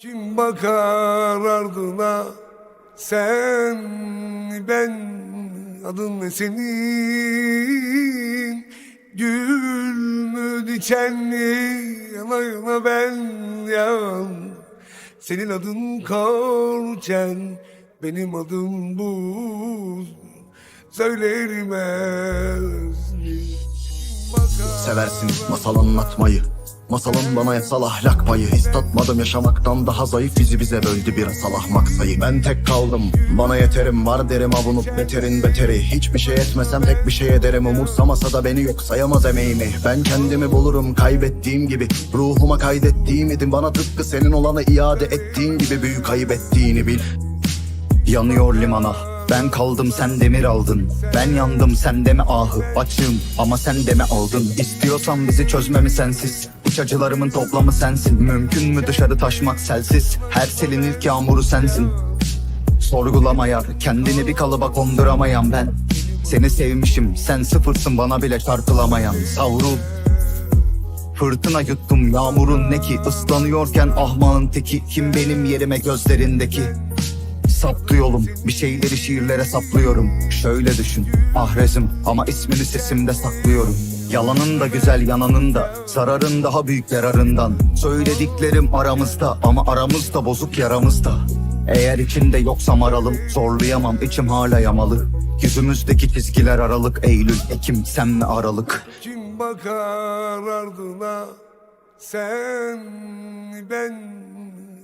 Kim bakar ardına? Sen ben adın ne senin? Gül mü diken mi? Yana yana ben yan. Senin adın karçen benim adım buz. Söylerim ez mi? Kim bakar Seversin masal anlatmayı. Masalın bana yasal ahlak payı His tatmadım yaşamaktan daha zayıf. Bizi bize böldü bir asal ahmak sayı Ben tek kaldım. Bana yeterim Var derim avunup beterin beteri. Hiçbir şey etmesem tek bir şey ederim. Umursamasa da beni yok sayamaz emeğimi. Ben kendimi bulurum kaybettiğim gibi. Ruhuma kaydettiğim idim. Bana tıpkı senin olanı iade ettiğin gibi. Büyük ayıp ettiğini bil. Yanıyor limana ben kaldım sen demir aldın. Ben yandım sen de mi ahı Açığım ama sen de mi aldın. İstiyorsan bizi çözmemi sensiz. İç acılarımın toplamı sensin. Mümkün mü dışarı taşmak selsiz? Her selin ilk yağmuru sensin. Sorgulamaya kendini bir kalıba konduramayan ben. Seni sevmişim sen sıfırsın bana bile çarpılamayan. Savrul. Fırtına yuttum yağmurun ne ki? Islanıyorken ahmağın teki. Kim benim yerime gözlerindeki Saptı yolum. Bir şeyleri şiirlere saplıyorum. Şöyle düşün. Ahrezim ama ismini sesimde saklıyorum. Yalanın da güzel yananın da. Zararın daha büyük yararından. Söylediklerim aramızda. Ama aramızda bozuk yaramızda. Eğer içinde yoksam aralım. Zorlayamam. İçim hala yamalı. Yüzümüzdeki çizgiler aralık. Eylül, Ekim, sen mi aralık. Kim bakar ardına? Sen ben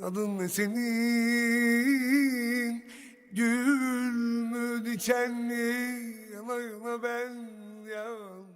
adın ne senin Gül mü diken mi yana yana ben yan